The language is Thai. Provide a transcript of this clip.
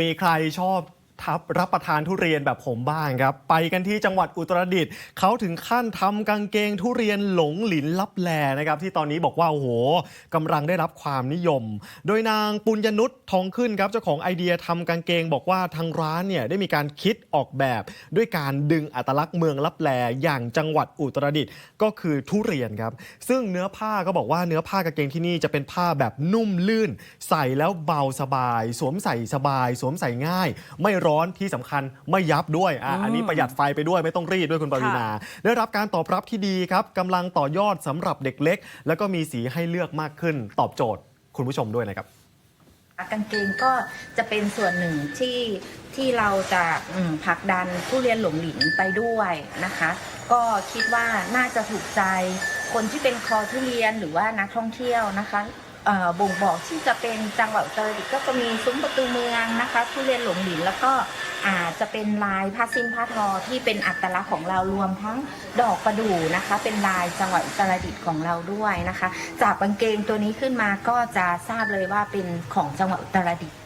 มีใครชอบ ทับรับประทานทุเรียนแบบผมบ้างครับ ไปกันที่จังหวัดอุตรดิตถ์เขาถึงขั้นทำกางเกงทุเรียนหลงหลินลับแลนะครับ ที่ตอนนี้บอกว่าโอ้โหกำลังได้รับความนิยม โดยนางปุญญนุชทองขึ้นครับเจ้าของไอเดียทำกางเกงบอกว่าทางร้านเนี่ยได้มีการคิดออกแบบด้วยการดึงอัตลักษณ์เมืองลับแลอย่างจังหวัดอุตรดิตถ์ก็คือทุเรียนครับ ซึ่งเนื้อผ้าก็บอกว่าเนื้อผ้ากางเกงที่นี่จะเป็นผ้าแบบนุ่มลื่น ใส่แล้วเบาสบาย สวมใส่สบาย สวมใส่ง่าย ไม่ร้อนที่สำคัญไม่ยับด้วยอะอันนี้ประหยัดไฟไปด้วยไม่ต้องรีดด้วยคุณปรินา ได้รับการตอบรับที่ดีครับกำลังต่อยอดสำหรับเด็กเล็ก แล้วก็มีสีให้เลือกมากขึ้นตอบโจทย์คุณผู้ชมด้วยนะครับกางเกงก็จะเป็นส่วนหนึ่งที่ที่เราจะอืมผลักดันผู้เรียนหลงหลินไปด้วยนะคะ ก็คิดว่าน่าจะถูกใจคนที่เป็นคอทุเรียนหรือว่านักท่องเที่ยวนะคะเอ่อ บ่งบอกที่จะเป็นจังหวัดอุตรดิตถ์ก็จะมีซุ้มประตูเมืองนะคะทุเรียนหลงหลินแล้วก็อาจจะเป็นลายผ้าสิ้นผ้าทอที่เป็นอัตลักษณ์ของเรารวมทั้งดอกประดู่นะคะ เป็นลายจังหวัดอุตรดิตถ์ของเราด้วยนะคะ จากบางเกงตัวนี้ขึ้นมาก็จะทราบเลยว่าเป็นของจังหวัดอุตรดิตถ์